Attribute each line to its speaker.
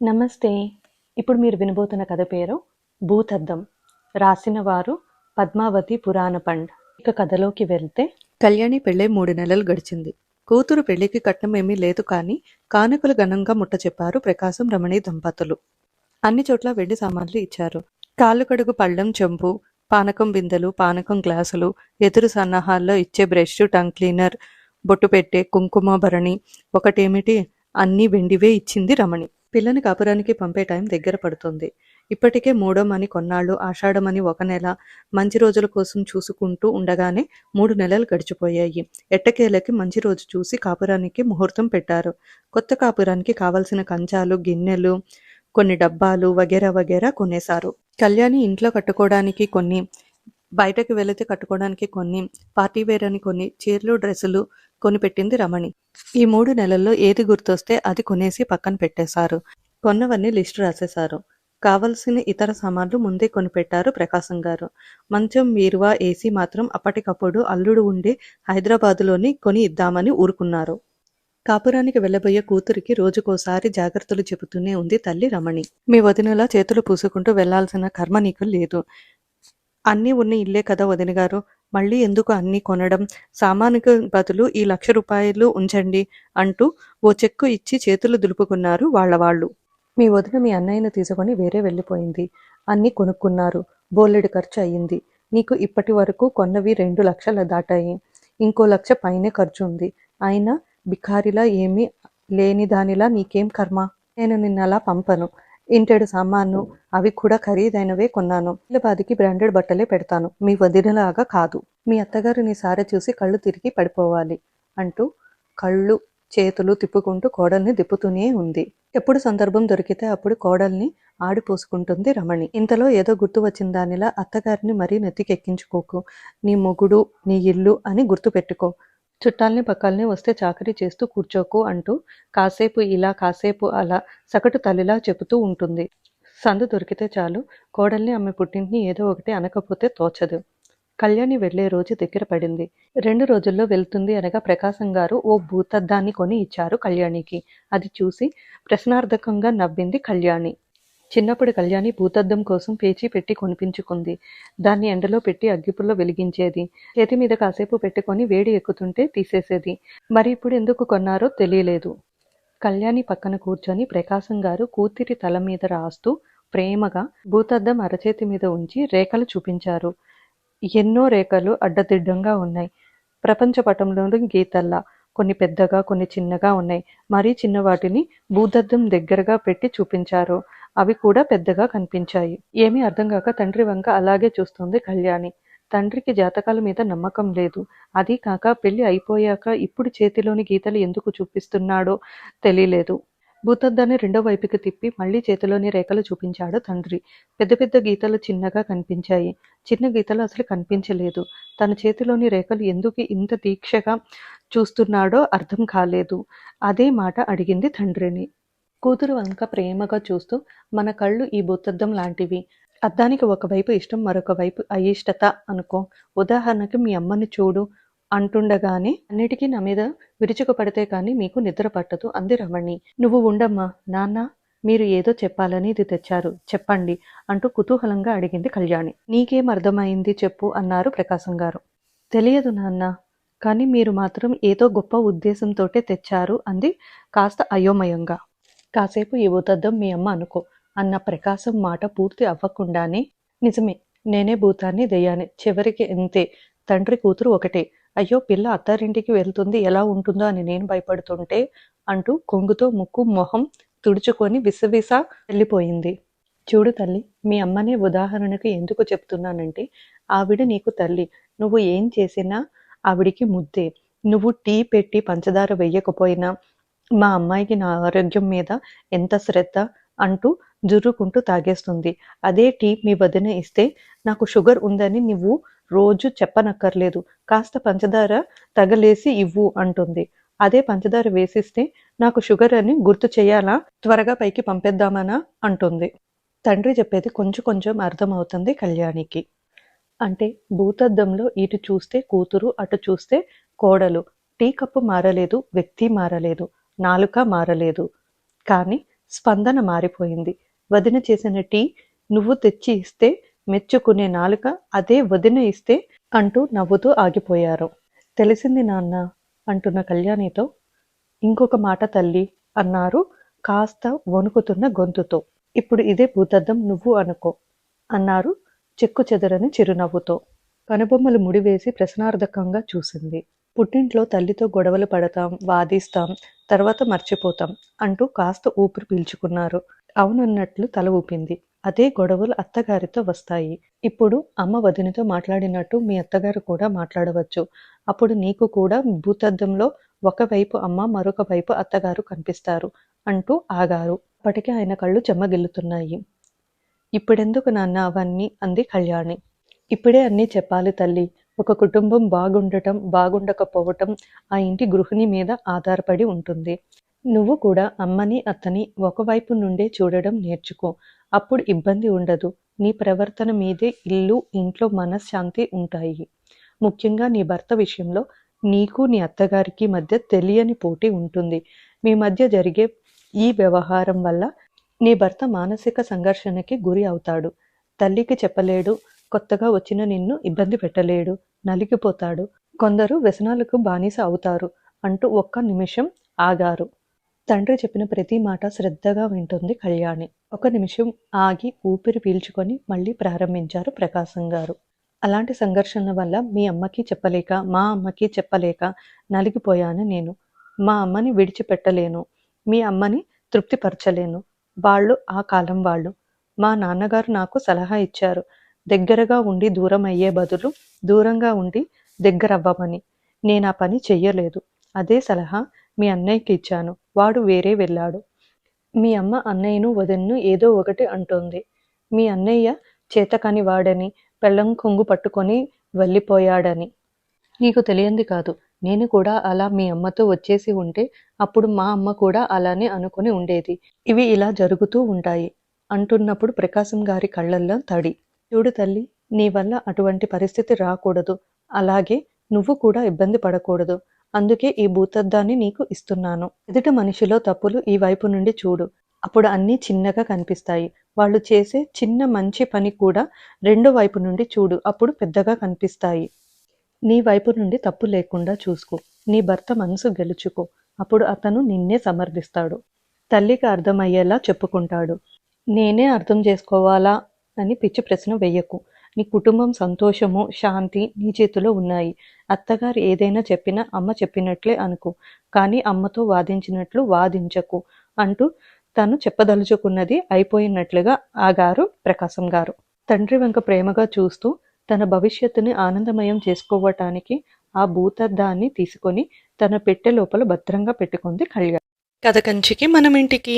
Speaker 1: నమస్తే. ఇప్పుడు మీరు వినబోతున్న కథ పేరు భూతద్దం. రాసిన వారు పద్మావతి పురాణ పండ్. ఇక కథలోకి వెళ్తే
Speaker 2: కళ్యాణి పెళ్ళై మూడు నెలలు గడిచింది. కూతురు పెళ్ళికి కట్నం ఏమీ లేదు కానీ కానుకలు ఘనంగా ముట్ట చెప్పారు ప్రకాశం రమణి దంపతులు. అన్ని చోట్ల వెండి సామాన్లు ఇచ్చారు. కాళ్ళు కడుగు పళ్ళం చెంపు పానకం బిందెలు పానకం గ్లాసులు ఎదురు సన్నాహాల్లో ఇచ్చే బ్రష్ టంగ్ క్లీనర్ బొట్టు పెట్టే కుంకుమ భరణి ఒకటేమిటి? అన్నీ వెండివే ఇచ్చింది రమణి. పిల్లని కాపురానికి పంపే టైం దగ్గర పడుతుంది. ఇప్పటికే మూడోమని కొన్నాళ్ళు ఆషాఢమని ఒక నెల మంచి రోజుల కోసం చూసుకుంటూ ఉండగానే మూడు నెలలు గడిచిపోయాయి. ఎట్టకేలకి మంచి రోజు చూసి కాపురానికి ముహూర్తం పెట్టారు. కొత్త కాపురానికి కావలసిన కంచాలు గిన్నెలు కొన్ని డబ్బాలు వగేరా వగేరా కొనేశారు. కళ్యాణి ఇంట్లో కట్టుకోవడానికి కొన్ని బయటకు వెళితే కట్టుకోవడానికి కొన్ని పార్టీ వేర్ అని కొన్ని చీరలు డ్రెస్సులు కొనిపెట్టింది రమణి. ఈ మూడు నెలల్లో ఏది గుర్తొస్తే అది కొనేసి పక్కన పెట్టేశారు. కొన్నవన్నీ లిస్టు రాసేశారు. కావలసిన ఇతర సామాన్లు ముందే కొనిపెట్టారు ప్రకాశం గారు. మంచం వీరువా ఏసీ మాత్రం అప్పటికప్పుడు అల్లుడు ఉండి హైదరాబాదులోని కొని ఇద్దామని ఊరుకున్నారు. కాపురానికి వెళ్ళబోయే కూతురికి రోజుకోసారి జాగ్రత్తలు చెబుతూనే ఉంది తల్లి రమణి. మీ వదినలా చేతులు పూసుకుంటూ వెళ్ళాల్సిన కర్మ నీకు లేదు. అన్నీ ఉన్న ఇల్లే కదా వదిన గారు మళ్ళీ ఎందుకు అన్నీ కొనడం? సామానుకు బదులు ఈ లక్ష రూపాయలు ఉంచండి అంటూ ఓ చెక్కు ఇచ్చి చేతులు దులుపుకున్నారు వాళ్ళ వాళ్ళు. మీ వదిన మీ అన్నయ్యను తీసుకొని వేరే వెళ్ళిపోయింది. అన్ని కొనుక్కున్నారు. బోలెడు ఖర్చు అయ్యింది. నీకు ఇప్పటి వరకు కొన్నవి రెండు లక్షల దాటాయి. ఇంకో లక్ష పైనే ఖర్చు ఉంది. అయినా బికారిలా ఏమీ లేని దానిలా నీకేం కర్మ? నేను నిన్నలా పంపను. ఇంటెడు సామాను అవి కూడా ఖరీదైనవే కొన్నాను. బాదికి బ్రాండెడ్ బట్టలే పెడతాను. మీ వదినలాగా కాదు. మీ అత్తగారు నీ సార చూసి కళ్ళు తిరిగి పడిపోవాలి అంటూ కళ్ళు చేతులు తిప్పుకుంటూ కోడల్ని దిప్పుతూనే ఉంది. ఎప్పుడు సందర్భం దొరికితే అప్పుడు కోడల్ని ఆడిపోసుకుంటుంది రమణి. ఇంతలో ఏదో గుర్తు వచ్చిన దానిలా అత్తగారిని మరీ నెత్తికెక్కించుకోకు. నీ మొగుడు నీ ఇల్లు అని గుర్తు పెట్టుకో చుట్టాల్ని పక్కల్ని వస్తే చాకరీ చేస్తూ కూర్చోకు అంటూ కాసేపు ఇలా కాసేపు అలా సగటు తల్లిలా చెబుతూ ఉంటుంది. సందు దొరికితే చాలు. కోడల్ని ఆమె పుట్టింటిని ఏదో ఒకటి అనకపోతే తోచదు. కళ్యాణి వెళ్ళే రోజు దగ్గర పడింది. రెండు రోజుల్లో వెళ్తుంది అనగా ప్రకాశం గారు ఓ భూతద్దాన్ని కొని ఇచ్చారు కళ్యాణికి. అది చూసి ప్రశ్నార్థకంగా నవ్వింది కళ్యాణి. చిన్నప్పుడు కళ్యాణి భూతద్దం కోసం పేచీ పెట్టి కొనిపించుకుంది. దాన్ని ఎండలో పెట్టి అగ్గిపుల్లో వెలిగించేది. చేతి మీద కాసేపు పెట్టుకొని వేడి ఎక్కుతుంటే తీసేసేది. మరి ఇప్పుడు ఎందుకు కొన్నారో తెలియలేదు. కళ్యాణి పక్కన కూర్చొని ప్రకాశం గారు కూతురి తల మీద రాస్తూ ప్రేమగా భూతద్దం అరచేతి మీద ఉంచి రేఖలు చూపించారు. ఎన్నో రేఖలు అడ్డదిడ్డంగా ఉన్నాయి. ప్రపంచ పటంలోని గీతల్లా కొన్ని పెద్దగా కొన్ని చిన్నగా ఉన్నాయి. మరీ చిన్న వాటిని భూతద్దం దగ్గరగా పెట్టి చూపించారు. అవి కూడా పెద్దగా కనిపించాయి. ఏమీ అర్థం కాక తండ్రి వంక అలాగే చూస్తుంది కళ్యాణి. తండ్రికి జాతకాల మీద నమ్మకం లేదు. అది కాక పెళ్ళి అయిపోయాక ఇప్పుడు చేతిలోని గీతలు ఎందుకు చూపిస్తున్నాడో తెలియలేదు. భూతద్దాన్ని రెండో వైపుకి తిప్పి మళ్ళీ చేతిలోని రేఖలు చూపించాడు తండ్రి. పెద్ద పెద్ద గీతలు చిన్నగా కనిపించాయి. చిన్న గీతలు అసలు కనిపించలేదు. తన చేతిలోని రేఖలు ఎందుకు ఇంత దీక్షగా చూస్తున్నాడో అర్థం కాలేదు. అదే మాట అడిగింది తండ్రిని. కూతురు వంక ప్రేమగా చూస్తూ మన కళ్ళు ఈ భూతద్దం లాంటివి. అద్దానికి ఒకవైపు ఇష్టం మరొక వైపు అయిష్టత అనుకో. ఉదాహరణకి మీ అమ్మని చూడు అంటుండగానే అన్నిటికీ నా మీద విరుచుకు పడితే కానీ మీకు నిద్ర పట్టదు. అంది రమణి. నువ్వు ఉండమ్మా నాన్న మీరు ఏదో చెప్పాలని ఇది తెచ్చారు. చెప్పండి అంటూ కుతూహలంగా అడిగింది కళ్యాణి. నీకేం అర్థమైంది చెప్పు అన్నారు ప్రకాశం గారు. తెలియదు నాన్న కానీ మీరు మాత్రం ఏదో గొప్ప ఉద్దేశంతోటే తెచ్చారు అంది కాస్త అయోమయంగా. కాసేపు ఈ భూతద్దం మీ అమ్మ అనుకో అన్న ప్రకాశం మాట పూర్తి అవ్వకుండానే నిజమే నేనే భూతాన్ని దెయ్యాన్ని చివరికి ఎంతే తండ్రి కూతురు ఒకటే. అయ్యో పిల్ల అత్తారింటికి వెళ్తుంది ఎలా ఉంటుందో అని నేను భయపడుతుంటే అంటూ కొంగుతో ముక్కు మొహం తుడుచుకొని విసవిస వెళ్ళిపోయింది. చూడు తల్లి మీ అమ్మనే ఉదాహరణకు ఎందుకు చెప్తున్నానంటే ఆవిడ నీకు తల్లి. నువ్వు ఏం చేసినా ఆవిడికి ముద్దే. నువ్వు టీ పెట్టి పంచదార వేయకపోయినా మా అమ్మాయికి నా ఆరోగ్యం మీద ఎంత శ్రద్ధ అంటూ జుర్రుకుంటూ తాగేస్తుంది. అదే టీ మీ వదిన ఇస్తే నాకు షుగర్ ఉందని నువ్వు రోజు చెప్పనక్కర్లేదు. కాస్త పంచదార తగలేసి ఇవ్వు అంటుంది. అదే పంచదార వేసిస్తే నాకు షుగర్ అని గుర్తు చేయాలా? త్వరగా పైకి పంపేద్దామనా? అంటుంది. తండ్రి చెప్పేది కొంచెం కొంచెం అర్థమవుతుంది కళ్యాణికి. అంటే భూతద్దంలో ఇటు చూస్తే కూతురు అటు చూస్తే కోడలు. టీ కప్పు మారలేదు వ్యక్తి మారలేదు. నాలుక మారలేదు. కానీ
Speaker 1: స్పందన మారిపోయింది. వదిన చేసిన టీ నువ్వు తెచ్చి ఇస్తే మెచ్చుకునే నాలుక అదే వదిన ఇస్తే అంటూ నవ్వుతూ ఆగిపోయారు. తెలిసింది నాన్న అంటున్న కళ్యాణితో. ఇంకొక మాట తల్లి అన్నారు కాస్త వణుకుతున్న గొంతుతో. ఇప్పుడు ఇదే భూతద్దం నువ్వు అనుకో అన్నారు చెక్కు చెదరని చిరునవ్వుతో. కనుబొమ్మలు ముడివేసి ప్రశ్నార్థకంగా చూసింది. పుట్టింట్లో తల్లితో గొడవలు పడతాం వాదిస్తాం తర్వాత మర్చిపోతాం అంటూ కాస్త ఊపిరి పీల్చుకున్నారు. అవునన్నట్లు తల ఊపింది. అదే గొడవలు అత్తగారితో వస్తాయి. ఇప్పుడు అమ్మ వదినతో మాట్లాడినట్టు మీ అత్తగారు కూడా మాట్లాడవచ్చు. అప్పుడు నీకు కూడా భూతద్దంలో ఒకవైపు అమ్మ మరొక వైపు అత్తగారు కనిపిస్తారు అంటూ ఆగారు. అప్పటికే ఆయన కళ్ళు చెమ్మగిల్లుతున్నాయి. ఇప్పుడెందుకు నాన్న అవన్నీ? అంది కళ్యాణి. ఇప్పుడే అన్నీ చెప్పాలి తల్లి. ఒక కుటుంబం బాగుండటం బాగుండకపోవటం ఆ ఇంటి గృహిణి మీద ఆధారపడి ఉంటుంది. నువ్వు కూడా అమ్మని అత్తని ఒకవైపు నుండే చూడడం నేర్చుకో. అప్పుడు ఇబ్బంది ఉండదు. నీ ప్రవర్తన మీదే ఇల్లు ఇంట్లో మనశ్శాంతి ఉంటాయి. ముఖ్యంగా నీ భర్త విషయంలో నీకు నీ అత్తగారికి మధ్య తెలియని పోటీ ఉంటుంది. మీ మధ్య జరిగే ఈ వ్యవహారం వల్ల నీ భర్త మానసిక సంఘర్షణకి గురి అవుతాడు. తల్లికి చెప్పలేడు కొత్తగా వచ్చిన నిన్ను ఇబ్బంది పెట్టలేడు నలిగిపోతాడు. కొందరు వ్యసనాలకు బానిస అవుతారు అంటూ ఒక్క నిమిషం ఆగారు. తండ్రి చెప్పిన ప్రతి మాట శ్రద్ధగా వింటుంది కళ్యాణి. ఒక నిమిషం ఆగి ఊపిరి పీల్చుకొని మళ్ళీ ప్రారంభించారు ప్రకాశం గారు. అలాంటి సంఘర్షణ వల్ల మీ అమ్మకి చెప్పలేక మా అమ్మకి చెప్పలేక నలిగిపోయాను నేను. మా అమ్మని విడిచిపెట్టలేను. మీ అమ్మని తృప్తిపరచలేను. వాళ్ళు ఆ కాలం వాళ్ళు. మా నాన్నగారు నాకు సలహా ఇచ్చారు. దగ్గరగా ఉండి దూరం అయ్యే బదులు దూరంగా ఉండి దగ్గరవ్వమని నేను ఆ పని చెయ్యలేదు. అదే సలహా మీ అన్నయ్యకి ఇచ్చాను. వాడు వేరే వెళ్ళాడు. మీ అమ్మ అన్నయ్యను వదిన్ను ఏదో ఒకటి అంటోంది. మీ అన్నయ్య చేతకాని వాడని పెళ్ళం కొంగు పట్టుకొని వెళ్ళిపోయాడని. నీకు తెలియంది కాదు. నేను కూడా అలా మీ అమ్మతో వచ్చేసి ఉంటే అప్పుడు మా అమ్మ కూడా అలానే అనుకుని ఉండేది. ఇవి ఇలా జరుగుతూ ఉంటాయి. అంటున్నప్పుడు ప్రకాశం గారి కళ్ళల్లో తడి. చూడు తల్లి నీ వల్ల అటువంటి పరిస్థితి రాకూడదు. అలాగే నువ్వు కూడా ఇబ్బంది పడకూడదు. అందుకే ఈ భూతద్దాన్ని నీకు ఇస్తున్నాను. ఎదుట మనిషిలో తప్పులు ఈ వైపు నుండి చూడు. అప్పుడు అన్నీ చిన్నగా కనిపిస్తాయి. వాళ్ళు చేసే చిన్న మంచి పని కూడా రెండో వైపు నుండి చూడు. అప్పుడు పెద్దగా కనిపిస్తాయి. నీ వైపు నుండి తప్పు లేకుండా చూసుకో. నీ భర్త మనసు గెలుచుకో. అప్పుడు అతను నిన్నే సమర్థిస్తాడు. తల్లికి అర్థమయ్యేలా చెప్పుకుంటాడు. నేనే అర్థం చేసుకోవాలా? అని పిచ్చి ప్రశ్న వెయ్యకు నీ కుటుంబం సంతోషము శాంతి నీ చేతిలో ఉన్నాయి. అత్తగారు ఏదైనా చెప్పినా అమ్మ చెప్పినట్లే అనుకో. కానీ అమ్మతో వాదించినట్లు వాదించకు అంటూ తను చెప్పదలుచుకున్నది అయిపోయినట్లుగా ఆగారు ప్రకాశం గారు. తండ్రి వెంక ప్రేమగా చూస్తూ తన భవిష్యత్తుని ఆనందమయం చేసుకోవటానికి ఆ భూతద్దాన్ని తీసుకొని తన పెట్టె లోపల భద్రంగా పెట్టుకుంది కళ్యాణ్.
Speaker 2: కథ కంచికి మనం ఇంటికి.